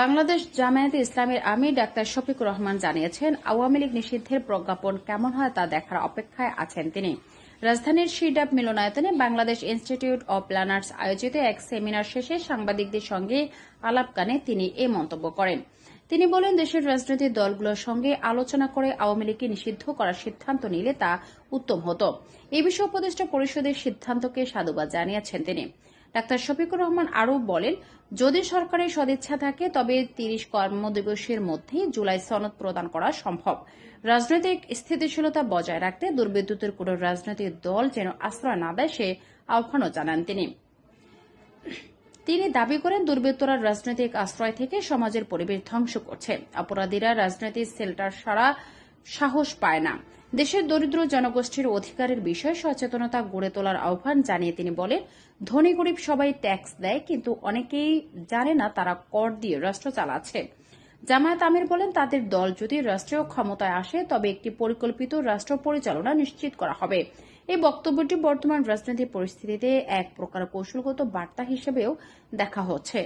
বাংলাদেশ জামায়াতে ইসলামের আমির ডাক্তার শফিকুর রহমান জানিয়েছেন, আওয়ামী লীগ নিষিদ্ধের প্রজ্ঞাপন কেমন হয় তা দেখার অপেক্ষায় আছেন তিনি। রাজধানীর শিডাব মিলনায়তনে বাংলাদেশ ইনস্টিটিউট অব প্ল্যানার্স আয়োজিত এক সেমিনার শেষে সাংবাদিকদের সঙ্গে আলাপকানে তিনি এ মন্তব্য করেন। তিনি বলেন, দেশের রাজনৈতিক দলগুলোর সঙ্গে আলোচনা করে আওয়ামী লীগকে নিষিদ্ধ করার সিদ্ধান্ত নিলে তা উত্তম হতো। এ বিষয়ে উপদেষ্টা পরিষদের সিদ্ধান্তকে সাধুবাদ জানিয়েছেন তিনি। ডাক্তার শফিকুর রহমান আরও বলেন, যদি সরকারের সদিচ্ছা থাকে, তবে তিরিশ কর্মদিবসের মধ্যে জুলাই সনদ প্রদান করা সম্ভব। রাজনৈতিক স্থিতিশীলতা বজায় রাখতে দুর্বৃত্তদের কোনো রাজনৈতিক দল যেন আশ্রয় না দেয়, সে আহ্বানও জানান তিনি। তিনি দাবি করেন, দুর্বৃত্তরা রাজনৈতিক আশ্রয় থেকে সমাজের পরিবেশ ধ্বংস করছে। অপরাধীরা রাজনৈতিক সেল্টার সারা সাহস পায় না। দেশের দরিদ্র জনগোষ্ঠীর অধিকারের বিষয়ে সচেতনতা গড়ে তোলার আহ্বান জানিয়ে তিনি বলেন, ধনী গরিব সবাই ট্যাক্স দেয়, কিন্তু অনেকেই জানে না তারা কর দিয়ে রাষ্ট্র চালাচ্ছে। জামায়াত আমির বলেন, তাদের দল যদি রাষ্ট্রীয় ক্ষমতায় আসে, তবে একটি পরিকল্পিত রাষ্ট্র পরিচালনা নিশ্চিত করা হবে। এই বক্তব্যটি বর্তমান রাজনৈতিক পরিস্থিতিতে এক প্রকার কৌশলগত বার্তা হিসেবেও দেখা হচ্ছে।